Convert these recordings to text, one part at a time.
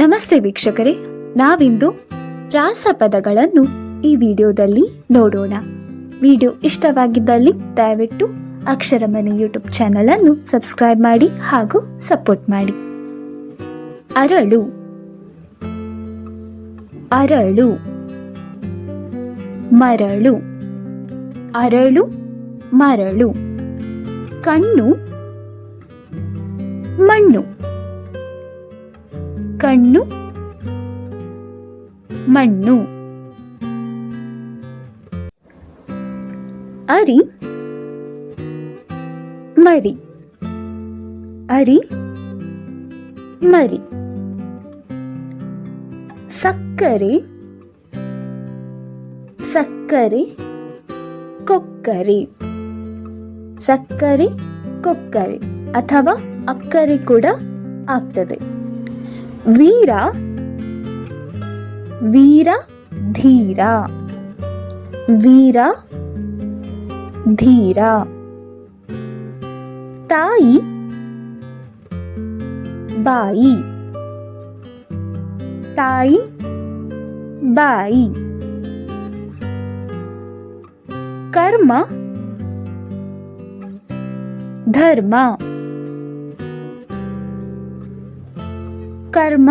ನಮಸ್ತೆ ವೀಕ್ಷಕರೇ. ನಾವಿಂದು ರಾಸಪದಗಳನ್ನು ಈ ವಿಡಿಯೋದಲ್ಲಿ ನೋಡೋಣ. ವಿಡಿಯೋ ಇಷ್ಟವಾಗಿದ್ದಲ್ಲಿ ದಯವಿಟ್ಟು ಅಕ್ಷರಮನೆ ಯೂಟ್ಯೂಬ್ ಚಾನಲ್ ಅನ್ನು ಸಬ್ಸ್ಕ್ರೈಬ್ ಮಾಡಿ ಹಾಗೂ ಸಪೋರ್ಟ್ ಮಾಡಿ. ಅರಳು. ಅರಳು. ಮರಳು. ಅರಳು, ಮರಳು. ಕಣ್ಣು, ಮಣ್ಣು. ಕಣ್ಣು, ಮಣ್ಣು. ಅರಿ, ಮರಿ. ಅರಿ, ಮರಿ. ಸಕ್ಕರೆ ಸಕ್ಕರೆ, ಕೊಕ್ಕರೆ. ಸಕ್ಕರೆ, ಕೊಕ್ಕರೆ ಅಥವಾ ಅಕ್ಕರೆ ಕೂಡ ಆಗ್ತದೆ. वीर वीर धीरा वीर धीरा। ताई बाई। ताई बाई। कर्म धर्मा। ಕರ್ಮ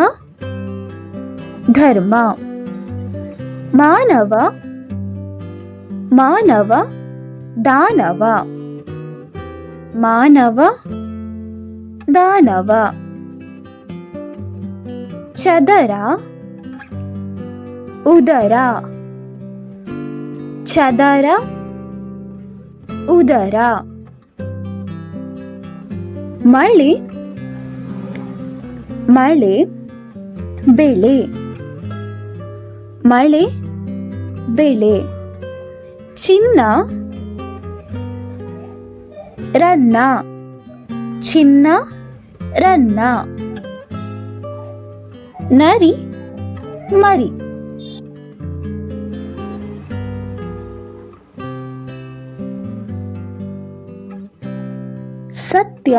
ಧರ್ಮ ಮಾನವ ಮಾನವ ದಾನವ ಮಾನವ ದಾನವ ಚದರ ಉದರ ಚದರ ಉದರ ಮಳೆ ಮಳೆ ಬೆಳೆ. ಮಳೆ ಬೆಳೆ. ಚಿನ್ನ ರನ್ನ. ಚಿನ್ನ ರನ್ನ. ನರಿ ಮರಿ. ಸತ್ಯ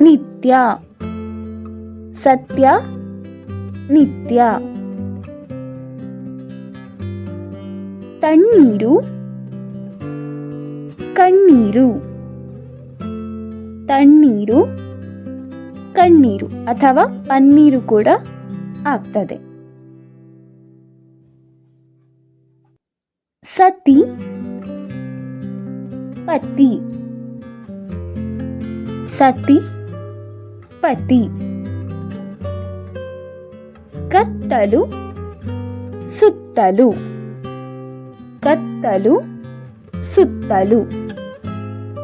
ನಿತ್ಯ. ಸತ್ಯ ನಿತ್ಯ. ತಣ್ಣೀರು ಕಣ್ಣೀರು. ತಣ್ಣೀರು ಕಣ್ಣೀರು ಅಥವಾ ಪನ್ನೀರು ಕೂಡ ಆಗ್ತದೆ. ಸತಿ ಪತಿ. ಸತಿ ಪತಿ. ಕತ್ತಲು ಸುತ್ತಲು ಕತ್ತಲು, ಸುತ್ತಲು.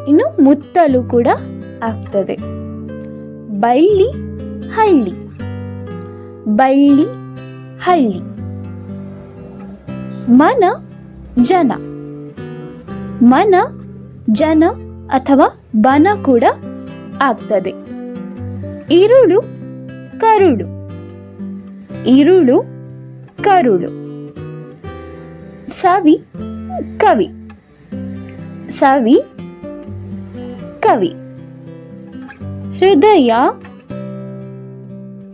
ಇನ್ನು ಮುತ್ತಲು ಕೂಡ ಆಗ್ತದೆ. ಬಳ್ಳಿ, ಹಳ್ಳಿ. ಬಳ್ಳಿ, ಹಳ್ಳಿ. ಮನ, ಜನ. ಮನ, ಜನ ಅಥವಾ ಬನ ಕೂಡ ಆಗ್ತದೆ. ಇರುಳು ಕರುಳು. ಇರುಳು ಕರುಳು ಸವಿ ಕವಿ ಸವಿ ಕವಿ ಹೃದಯ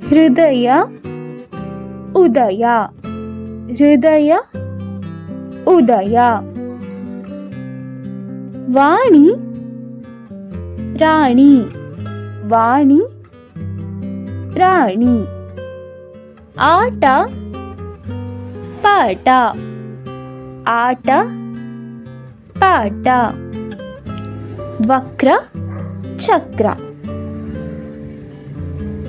ಹೃದಯ ಉದಯ ಹೃದಯ ಉದಯ ವಾಣಿ ರಾಣಿ ವಾಣಿ ರಾಣಿ ఆట పాట. ఆట పాట. వక్ర చక్ర.